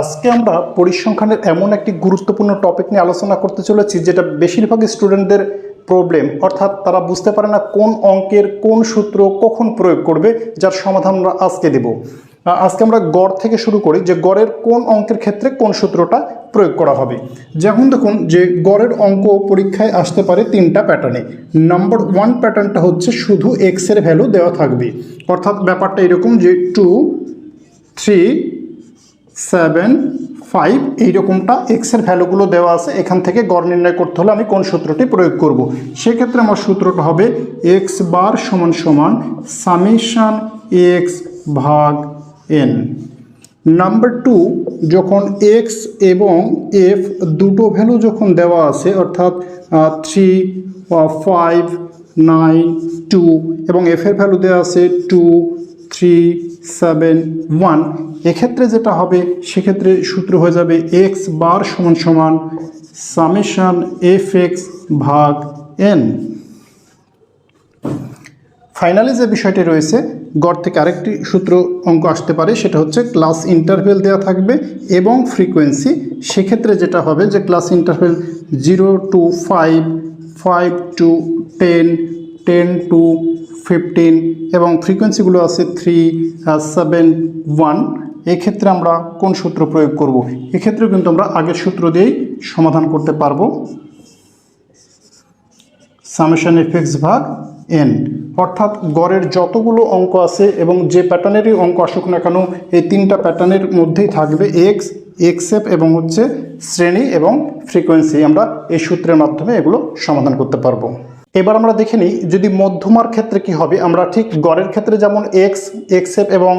আজকে আমরা পরিসংখ্যানের এমন একটি গুরুত্বপূর্ণ টপিক নিয়ে আলোচনা করতে চলেছি, যেটা বেশিরভাগ স্টুডেন্টদের প্রবলেম অর্থাৎ তারা বুঝতে পারে না কোন অঙ্কের কোন সূত্র কখন প্রয়োগ করবে, যার সমাধান আমরা আজকে দেব। আজকে আমরা গড় থেকে শুরু করি যে গড়ের কোন অঙ্কের ক্ষেত্রে কোন সূত্রটা প্রয়োগ করা হবে। যেমন দেখুন যে গড়ের অঙ্ক পরীক্ষায় আসতে পারে তিনটা প্যাটার্নে নাম্বার ওয়ান প্যাটার্নটা হচ্ছে শুধু এক্সের ভ্যালু দেওয়া থাকবে। অর্থাৎ ব্যাপারটা এরকম যে টু থ্রি সেভেন, ফাইভ এইরকমটা এক্সের ভ্যালুগুলো দেওয়া আছে। এখান থেকে গড় নির্ণয় করতে হলে আমি কোন সূত্রটি প্রয়োগ করব। সেক্ষেত্রে আমার সূত্রটা হবে এক্স বার সমান সমান সামেশান এক্স ভাগ এন নাম্বার টু যখন এক্স এবং এফ দুটো ভ্যালু যখন দেওয়া আছে, অর্থাৎ থ্রি ফাইভ নাইন টু এবং এফের ভ্যালু দেওয়া আছে টু থ্রি সেভেন ওয়ান এক্ষেত্রে যেটা হবে, সেক্ষেত্রে সূত্র হয়ে যাবে এক্স বার সমান সমান সামেশান এফ এক্স ভাগ এন ফাইনালি যে বিষয়টি রয়েছে, গড় থেকে আরেকটি সূত্র অঙ্ক আসতে পারে, সেটা হচ্ছে ক্লাস ইন্টারভেল দেওয়া থাকবে এবং ফ্রিকোয়েন্সি সেক্ষেত্রে যেটা হবে যে class interval zero to five five to ten ten to fifteen এবং ফ্রিকোয়েন্সিগুলো আছে থ্রি সেভেন ওয়ান এক্ষেত্রে আমরা কোন সূত্র প্রয়োগ করব? এক্ষেত্রেও কিন্তু আমরা আগের সূত্র দিয়েই সমাধান করতে পারব। সামেশন এফেক্স ভাগ এন। অর্থাৎ গড়ের যতগুলো অঙ্ক আছে এবং যে প্যাটার্নেরই অঙ্ক আসুক না কেন, এই তিনটা প্যাটার্নের মধ্যেই থাকবে এক্স এক্সেপ এবং হচ্ছে শ্রেণি এবং ফ্রিকোয়েন্সি। আমরা এই সূত্রের মাধ্যমে এগুলো সমাধান করতে পারব। এবার আমরা দেখে নিই, যদি মধ্যমার ক্ষেত্রে কি হবে, আমরা ঠিক গড়ের ক্ষেত্রে যেমন এক্স এক্সেপ এবং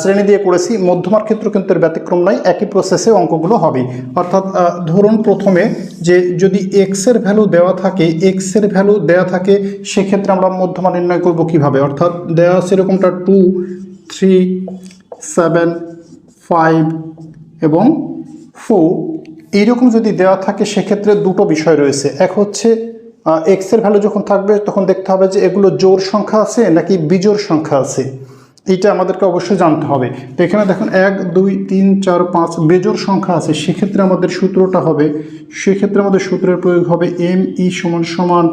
শ্রেণি দিয়ে করেছি। মধ্যমার ক্ষেত্রে কিন্তু এর ব্যতিক্রম নয় একই প্রসেসে অঙ্কগুলো হবে। অর্থাৎ ধরুন প্রথমে যে যদি এক্সের ভ্যালু দেওয়া থাকে এক্সের ভ্যালু দেওয়া থাকে, সেক্ষেত্রে আমরা মধ্যমা নির্ণয় করব কীভাবে? অর্থাৎ দেওয়া আছে এরকমটা টু থ্রি সেভেন ফাইভ এবং ফোর এইরকম যদি দেওয়া থাকে, সেক্ষেত্রে দুটো বিষয় রয়েছে। এক হচ্ছে এক্সের ভ্যালু যখন থাকবে, তখন দেখতে হবে যে এগুলো জোর সংখ্যা আছে নাকি বিজোর সংখ্যা আছে। এইটা আমাদেরকে অবশ্যই জানতে হবে। তো এখানে দেখুন, এক, দুই, তিন, চার, পাঁচ বেজোর সংখ্যা আছে। সেক্ষেত্রে আমাদের সূত্রটা হবে, সেক্ষেত্রে আমাদের সূত্রের প্রয়োগ হবে এম ই সমান সমান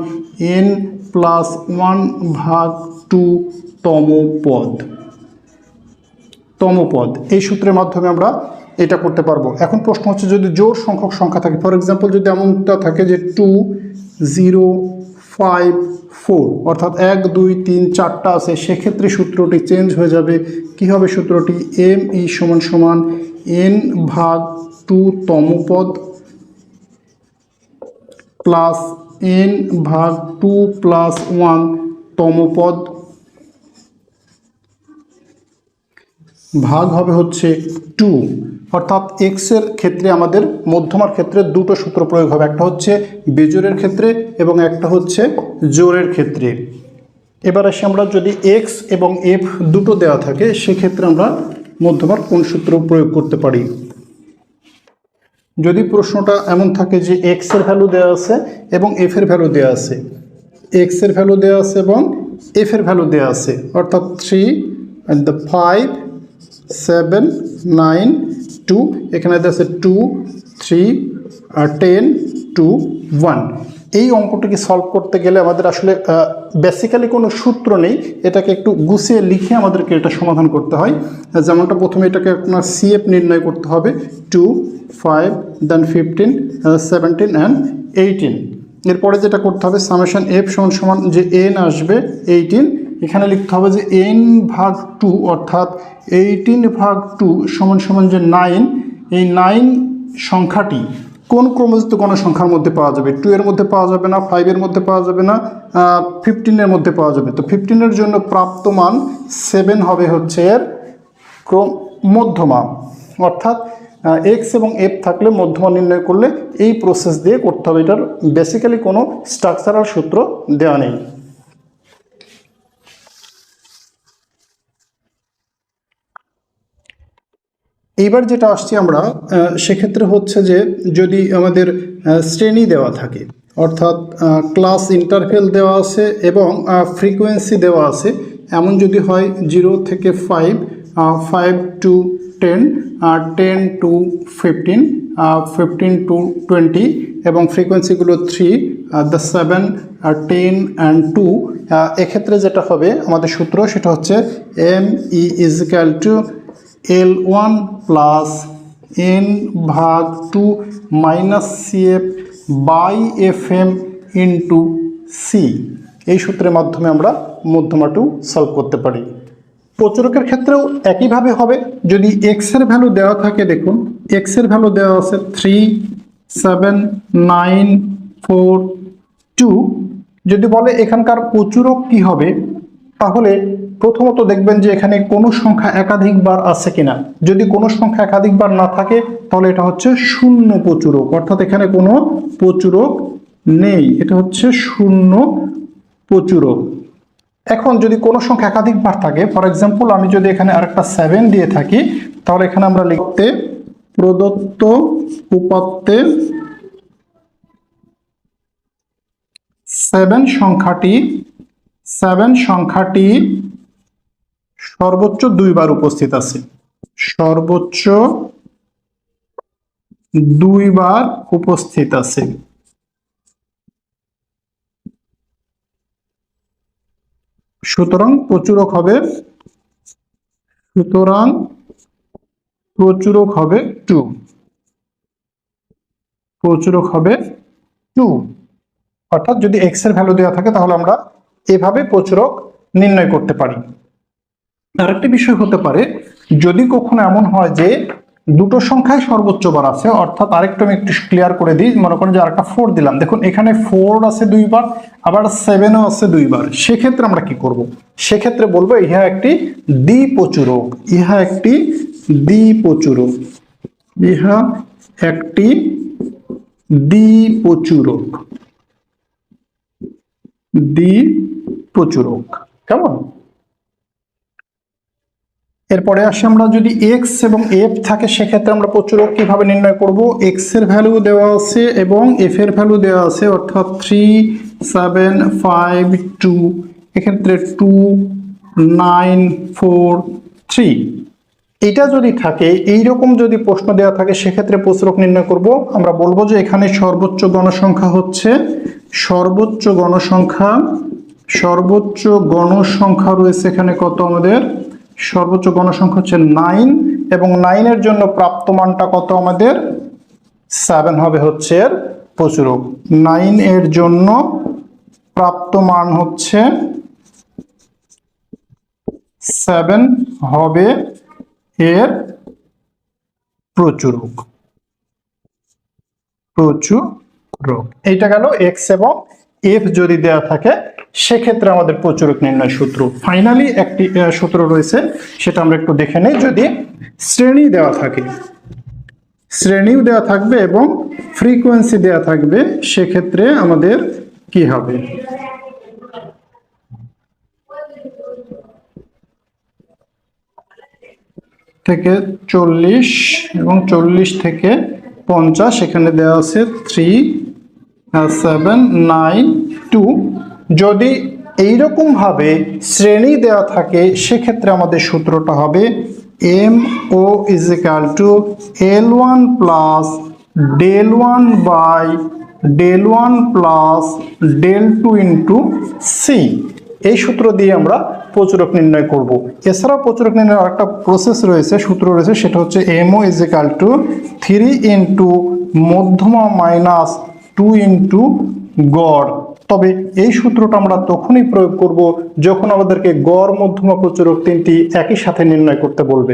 এন প্লাস ওয়ান ভাগ টু তম পদ তমপদ। এই সূত্রের মাধ্যমে আমরা এটা করতে পারব। এখন প্রশ্ন হচ্ছে, যদি জোর সংখ্যক সংখ্যা থাকে ফর এক্সাম্পল যদি এমনটা থাকে যে টু জিরো ফাইভ ফোর অর্থাৎ এক, দুই, তিন, চারটা আছে, সেক্ষেত্রে সূত্রটি চেঞ্জ হয়ে যাবে। কী হবে সূত্রটি? এম ই সমান সমান এন ভাগ টু তমপদ প্লাস এন ভাগ টু প্লাস ওয়ান তমপদ ভাগ হবে হচ্ছে টু অর্থাৎ এক্সের ক্ষেত্রে আমাদের মধ্যমার ক্ষেত্রে দুটো সূত্র প্রয়োগ হবে। একটা হচ্ছে বেজোরের ক্ষেত্রে এবং একটা হচ্ছে জোরের ক্ষেত্রে। এবার আসি আমরা যদি এক্স এবং এফ দুটো দেওয়া থাকে, সেক্ষেত্রে আমরা মধ্যমার কোন সূত্র প্রয়োগ করতে পারি? যদি প্রশ্নটা এমন থাকে যে এক্সের ভ্যালু দেওয়া আছে এবং এফ এর ভ্যালু দেওয়া আছে। এক্সের ভ্যালু দেওয়া আছে এবং এফ এর ভ্যালু দেওয়া আছে। অর্থাৎ three and the five seven, nine, two, এখানে আছে two, three ten, two, one. এই অঙ্কটিকে সলভ করতে গেলে আমাদের আসলে বেসিক্যালি কোনো সূত্র নেই। এটাকে একটু গুছিয়ে লিখে আমাদেরকে এটা সমাধান করতে হয়। যেমনটা প্রথমে এটাকে আপনার সিএফ নির্ণয় করতে হবে। Two, five, then fifteen seventeen, and eighteen. এরপরে যেটা করতে হবে, সামেশন এফ সমান সমান যে এন আসবে, এইটিন এখানে লিখতে হবে যে এন ভাগ টু অর্থাৎ এইটিন ভাগ টু সমান সমান যে নাইন এই নাইন সংখ্যাটি কোন ক্রমযুক্ত গণসংখ্যার মধ্যে পাওয়া যাবে? টু এর মধ্যে পাওয়া যাবে না ফাইভের মধ্যে পাওয়া যাবে না ফিফটিনের মধ্যে পাওয়া যাবে। তো ফিফটিনের জন্য প্রাপ্ত মান সেভেন হবে হচ্ছে এর ক্রম মধ্যমা অর্থাৎ এক্স এবং এফ থাকলে মধ্যমা নির্ণয় করলে এই প্রসেস দিয়ে করতে হবে। এটার বেসিক্যালি কোনো স্ট্রাকচারাল সূত্র দেওয়া নেই। এইবার যেটা আসছি আমরা সেক্ষেত্রে হচ্ছে যে যদি আমাদের শ্রেণি দেওয়া থাকে, অর্থাৎ ক্লাস ইন্টারভেল দেওয়া আছে এবং ফ্রিকোয়েন্সি দেওয়া আছে, এমন যদি হয় জিরো থেকে five five to ten ten to fifteen fifteen to twenty এবং ফ্রিকোয়েন্সিগুলো three the seven ten and two এক্ষেত্রে যেটা হবে আমাদের সূত্র সেটা হচ্ছে M E is equal to L one plus N ভাগ two minus C F by F M into C এই সূত্রের মাধ্যমে আমরা মধ্যমাটু সলভ করতে পারি। প্রচুরকের ক্ষেত্রেও একইভাবে হবে। যদি এক্সের ভ্যালু দেওয়া থাকে, দেখুন এক্সের ভ্যালু দেওয়া আছে three seven nine four two যদি বলে এখানকার প্রচুরক কি হবে, তাহলে প্রথমত দেখবেন যে এখানে কোনো সংখ্যা একাধিকবার আছে কিনা। যদি কোনো সংখ্যা একাধিকবার না থাকে, তাহলে এটা হচ্ছে শূন্য প্রচুরক। অর্থাৎ এখানে কোনো প্রচুরক নেই। এটা হচ্ছে শূন্য প্রচুরক। এখন যদি কোনো সংখ্যা একাধিকবার থাকে ফর এক্সাম্পল আমি যদি এখানে আরেকটা সেভেন দিয়ে থাকি, তাহলে এখানে আমরা লিখতে প্রদত্ত উপাত্তে সেভেন সংখ্যাটি সেভেন সংখ্যাটি সর্বোচ্চ দুইবার উপস্থিত আছে। সর্বোচ্চ দুইবার উপস্থিত আছে। সুতরাং প্রচুরক হবে, সুতরাং প্রচুরক হবে টু প্রচুরক হবে টু অর্থাৎ যদি এক্সের ভ্যালু দেওয়া থাকে তাহলে আমরা এভাবে প্রচুরক নির্ণয় করতে পারি। আরেকটি বিষয় হতে পারে, যদি কখনো এমন হয় যে দুটো সংখ্যায় সর্বোচ্চ বার আছে, অর্থাৎ আরেকটু আমি একটু ক্লিয়ার করে দিই, মনে করেন যে আরেকটা ফোর দিলাম। দেখুন, এখানে ফোর আছে দুইবার আবার সেভেনও আছে দুইবার সেক্ষেত্রে আমরা কি করব? সেক্ষেত্রে বলব ইহা একটি দ্বিপ্রচুরক, ইহা একটি দ্বিপ্রচুরক, ইহা একটি দ্বিপ্রচুরক দ্বিপ্রচুরক। কেমন? এরপরে আসি আমরা, যদি এক্স এবং এফ থাকে, সেক্ষেত্রে আমরা প্রচুরক কীভাবে নির্ণয় করব? এক্সের ভ্যালু দেওয়া আছে এবং এফ এর ভ্যালু দেওয়া আছে, অর্থাৎ থ্রি সেভেন ফাইভ টু এক্ষেত্রে টু নাইন ফোর থ্রি এটা যদি থাকে এই রকম যদি প্রশ্ন দেওয়া থাকে, সেক্ষেত্রে প্রচুরক নির্ণয় করব। আমরা বলব যে এখানে সর্বোচ্চ গণসংখ্যা হচ্ছে, সর্বোচ্চ গণসংখ্যা সর্বোচ্চ গণসংখ্যা রয়েছে এখানে কত আমাদের? সর্বোচ্চ গণসংখ্যা হচ্ছে নাইন এবং নাইনের জন্য প্রাপ্ত মানটা কত আমাদের? সেভেন হবে হচ্ছে এর প্রচুরক নাইন এর জন্য প্রাপ্ত মান হচ্ছে সেভেন হবে এর প্রচুরক। প্রচুরক। এইটা গেল এক্স এবং এফ যদি দেওয়া থাকে, সেক্ষেত্রে আমাদের প্রচুরক নির্ণয় সূত্র। ফাইনালি একটি সূত্র রয়েছে, সেটা আমরা একটু দেখে নেই। যদি শ্রেণি দেওয়া থাকে, শ্রেণীও দেওয়া থাকবে এবং ফ্রিকোয়েন্সি দেওয়া থাকবে, সেক্ষেত্রে আমাদের কি হবে? থেকে চল্লিশ এবং চল্লিশ থেকে পঞ্চাশ, এখানে দেওয়া আছে থ্রি সেভেন নাইন টু যদি এইরকমভাবে শ্রেণি দেওয়া থাকে, সেক্ষেত্রে আমাদের সূত্রটা হবে M O is equal to L one plus del one by del one plus del two into C এই সূত্র দিয়ে আমরা প্রচুরক নির্ণয় করব। এছাড়াও প্রচুরক নির্ণয়ের আরেকটা প্রসেস রয়েছে, সূত্র রয়েছে, সেটা হচ্ছে MO is equal to three into মধ্যমা মাইনাস টু ইন্টু গড়। তবে এই সূত্রটা আমরা তখনই প্রয়োগ করব যখন আমাদেরকে গড়, মধ্যমা, প্রচুরক তিনটি একই সাথে নির্ণয় করতে বলবে।